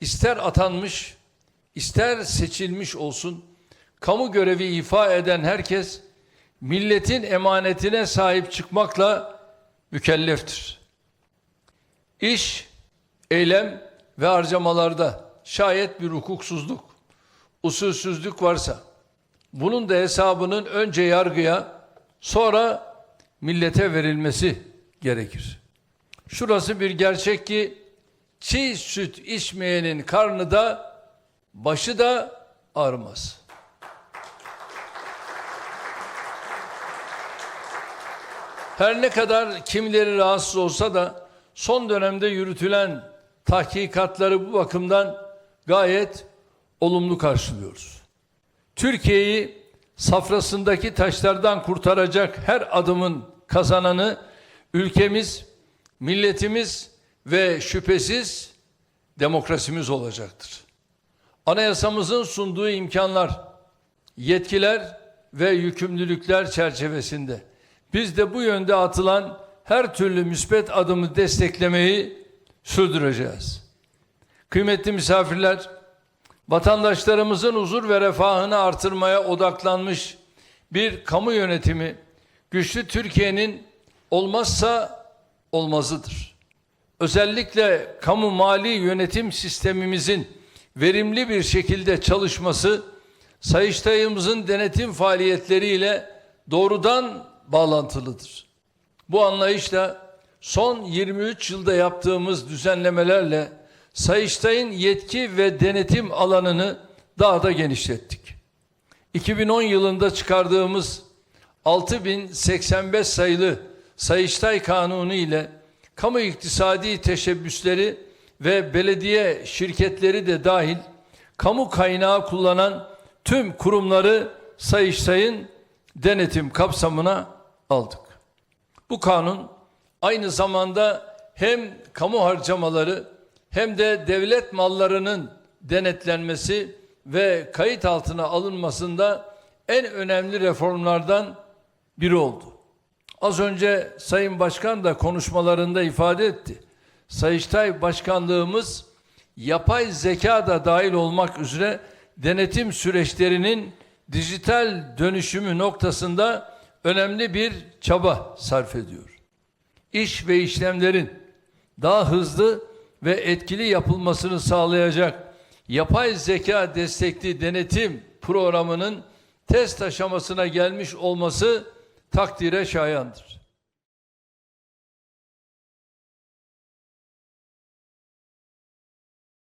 ister atanmış, ister seçilmiş olsun, kamu görevi ifa eden herkes milletin emanetine sahip çıkmakla mükelleftir. İş, eylem ve harcamalarda şayet bir hukuksuzluk, usulsüzlük varsa bunun da hesabının önce yargıya sonra millete verilmesi gerekir. Şurası bir gerçek ki çiğ süt içmeyenin karnı da başı da ağrımaz. Her ne kadar kimileri rahatsız olsa da son dönemde yürütülen tahkikatları bu bakımdan gayet olumlu karşılıyoruz. Türkiye'yi safrasındaki taşlardan kurtaracak her adımın kazananı ülkemiz, milletimiz ve şüphesiz demokrasimiz olacaktır. Anayasamızın sunduğu imkanlar, yetkiler ve yükümlülükler çerçevesinde biz de bu yönde atılan her türlü müspet adımı desteklemeyi sürdüreceğiz. Kıymetli misafirler, vatandaşlarımızın huzur ve refahını artırmaya odaklanmış bir kamu yönetimi güçlü Türkiye'nin olmazsa olmazıdır. Özellikle kamu mali yönetim sistemimizin verimli bir şekilde çalışması Sayıştay'ımızın denetim faaliyetleriyle doğrudan bağlantılıdır. Bu anlayışla son 23 yılda yaptığımız düzenlemelerle Sayıştay'ın yetki ve denetim alanını daha da genişlettik. 2010 yılında çıkardığımız 6085 sayılı Sayıştay Kanunu ile kamu iktisadi teşebbüsleri ve belediye şirketleri de dahil kamu kaynağı kullanan tüm kurumları Sayıştay'ın denetim kapsamına aldık. Bu kanun aynı zamanda hem kamu harcamaları hem de devlet mallarının denetlenmesi ve kayıt altına alınmasında en önemli reformlardan biri oldu. Az önce Sayın Başkan da konuşmalarında ifade etti. Sayıştay Başkanlığımız yapay zeka da dahil olmak üzere denetim süreçlerinin dijital dönüşümü noktasında önemli bir çaba sarf ediyor. İş ve işlemlerin daha hızlı ve etkili yapılmasını sağlayacak yapay zeka destekli denetim programının test aşamasına gelmiş olması takdire şayandır.